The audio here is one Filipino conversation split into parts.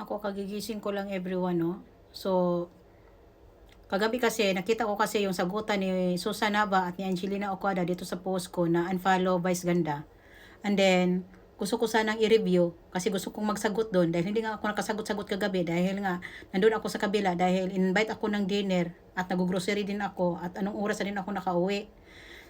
Ako kagigising ko lang everyone, no? So, kagabi kasi, nakita ko kasi yung sagutan ni Susan Nava at ni Angelina Okada dito sa post ko na unfollow Vice Ganda. And then, gusto ko sanang i-review kasi gusto kong magsagot doon dahil hindi nga ako nakasagot-sagot kagabi dahil nga nandun ako sa kabila dahil invite ako ng dinner at nag-grocery din ako at anong oras na din ako nakauwi.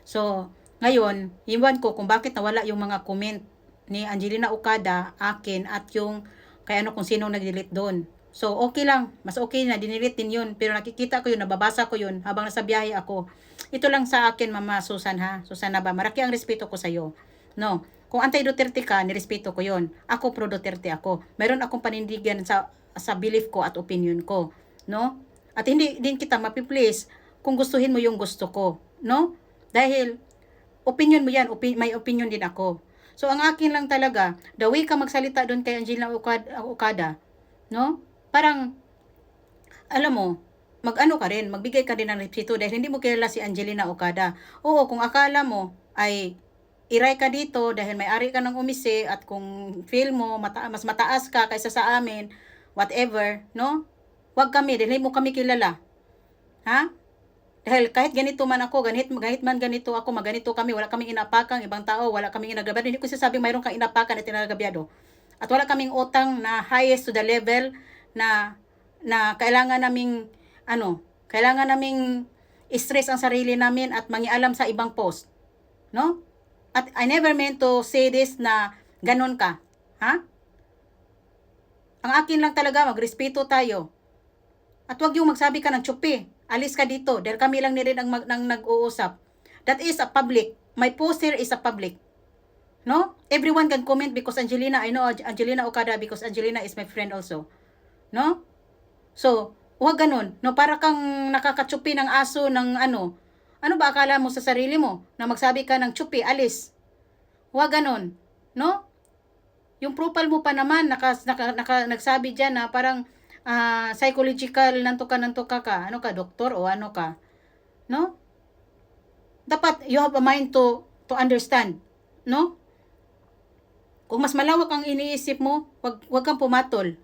So, ngayon, iwan ko kung bakit nawala yung mga comment ni Angelina Okada, akin, at yung kay ano kung sino nag-delete doon. So, okay lang. Mas okay na, dinelete din yun. Pero nakikita ko yun, nababasa ko yun habang nasa biyahe ako. Ito lang sa akin, Mama Susan ha. Susan na ba? Maraki ang respeto ko sa'yo. No. Kung anti-Duterte ka, nirespeto ko yon. Ako pro-Duterte ako. Meron akong panindigan sa sa belief ko at opinion ko. No? At hindi din kita mapi-please kung gustuhin mo yung gusto ko. No? Dahil opinion mo yan, opi- may opinion din ako. So, ang akin lang talaga, the way ka magsalita doon kay Angelina Okada, no? Parang, alam mo, mag-ano ka rin, magbigay ka rin ng respeto dahil hindi mo kilala si Angelina Okada. Oo, kung akala mo ay iray ka dito dahil may ari ka ng umisi at kung feel mo mata- mas mataas ka kaysa sa amin, whatever, no? Huwag kami, dahil mo kami kilala. Ha? Dahil kahit ganito man ako, ganit, kahit man ganito ako, maganito kami, wala kaming inapakang ibang tao, wala kaming inagabyado. Hindi ko sasabing mayroon kang inapakan at inagabyado. At wala kaming utang na highest to the level na na kailangan naming ano, kailangan naming stress ang sarili namin at mangialam sa ibang post. No? At I never meant to say this na ganon ka. Ha? Ang akin lang talaga, magrespeto tayo. At wag yung magsabi ka ng tsupi. Alis ka dito. Dahil kami lang ni rin ang, mag, ang nag-uusap. That is a public. My post here is a public. No? Everyone can comment because Angelina, I know Angelina Okada because Angelina is my friend also. No? So, huwag ganun. No, para kang nakakatsupi ng aso ng ano. Ano ba akala mo sa sarili mo? Na magsabi ka ng tsupi, alis. Huwag ganun. No? Yung profile mo pa naman, naka, naka, naka, nagsabi dyan na parang ah, psychological nanto ka, nanto ka ka. Ano ka, doktor o ano ka? No? Dapat you have a mind to to understand. No? Kung mas malawak ang iniisip mo, wag, wag kang pumatol.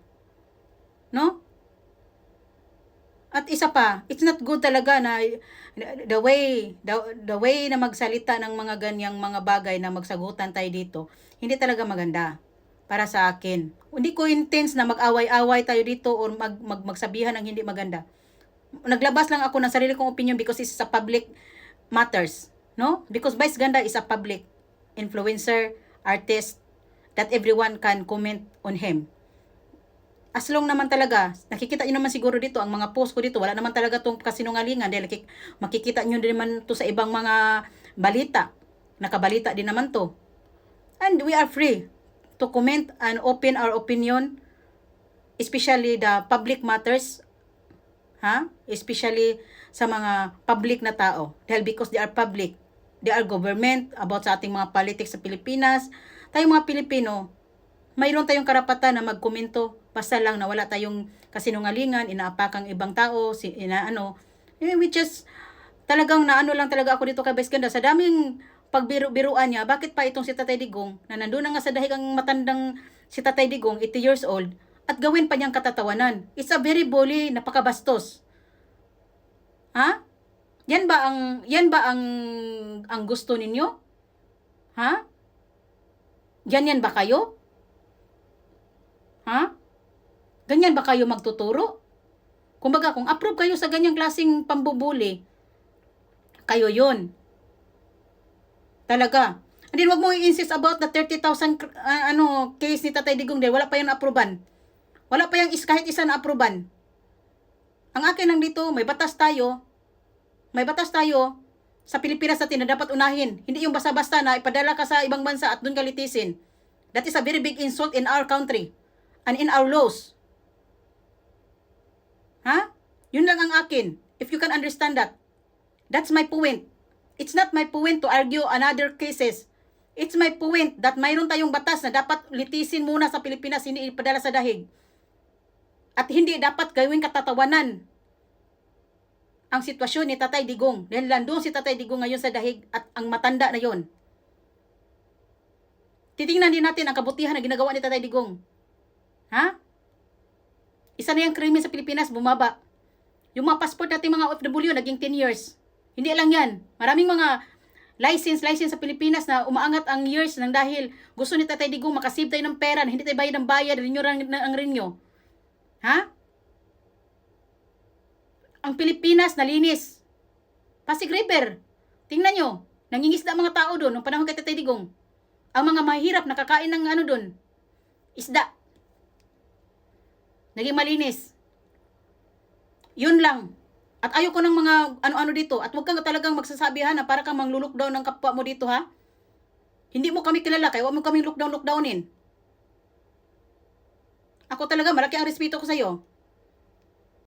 No? At isa pa, it's not good talaga na the way the, the way na magsalita ng mga ganyang mga bagay na magsagutan tayo dito, hindi talaga maganda para sa akin. Hindi ko intense na mag-away-away tayo dito or mag, mag, magsabihan ng hindi maganda. Naglabas lang ako ng sarili kong opinion because it's a public matters. No? Because Vice Ganda is a public influencer, artist, that everyone can comment on him. As long naman talaga, nakikita nyo naman siguro dito, ang mga post ko dito, wala naman talaga tong kasinungalingan dahil makikita nyo din naman to sa ibang mga balita. Nakabalita din naman to. And we are free to comment and open our opinion, especially the public matters, ha? Especially sa mga public na tao. Dahil because they are public, they are government, about sa ating mga politics sa Pilipinas, tayong mga Pilipino, mayroon tayong karapatan na magkomento basta lang na wala tayong kasinungalingan, inaapakang ibang tao, si, ina, ano, eh, which is, talagang naano lang talaga ako dito kay Vice Ganda. Sa daming pagbiru-biruan niya, bakit pa itong si Tatay Digong, na nandun na nga sa dahig ang matandang si Tatay Digong, 80 years old, at gawin pa niyang katatawanan. It's a very bully, napakabastos. Ha? Yan ba ang yan ba ang ang gusto ninyo? Ha? Ganyan ba kayo? Ha? Ganyan ba kayo magtuturo? Kumbaga, kung approve kayo sa ganyang klaseng pambubuli, kayo yon. Talaga. And then, wag mo i-insist about the 30,000 cr- ah, ano, case ni Tatay Digong dahil wala pa yung aproban. Wala pa yung is, kahit isa na aproban. Ang akin lang dito, may batas tayo. May batas tayo sa Pilipinas natin na dapat unahin. Hindi yung basta-basta na ipadala ka sa ibang bansa at doon ka. That is a very big insult in our country and in our laws. Ha? Yun lang ang akin. If you can understand that. That's my point. It's not my point to argue another cases. It's my point that mayroon tayong batas na dapat litisin muna sa Pilipinas, hindi ipadala sa dahig. At hindi dapat gawing katatawanan ang sitwasyon ni Tatay Digong. Dahil landong si Tatay Digong ngayon sa dahig at ang matanda na yon. Titingnan din natin ang kabutihan na ginagawa ni Tatay Digong. Ha? isa na yung krimen sa Pilipinas, bumaba. Yung mga passport natin mga OFW, naging 10 years. Hindi lang yan. Maraming mga license, license sa Pilipinas na umaangat ang years nang dahil gusto ni Tatay Digong makasave tayo ng pera, hindi tayo bayad ng bayad, renew ang, ang renew. Ha? Ang Pilipinas nalinis. Pasig River. Tingnan nyo. Nangingisda ang mga tao doon nung panahon kay Tatay Digong. Ang mga mahirap nakakain ng ano doon. Isda. Naging malinis. Yun lang. At ayoko ng mga ano-ano dito. At huwag kang talagang magsasabi ha na para kang manglulukdown ng kapwa mo dito ha. Hindi mo kami kilala kaya huwag mo kaming lockdown-lockdownin. Ako talaga, malaki ang respeto ko sa'yo.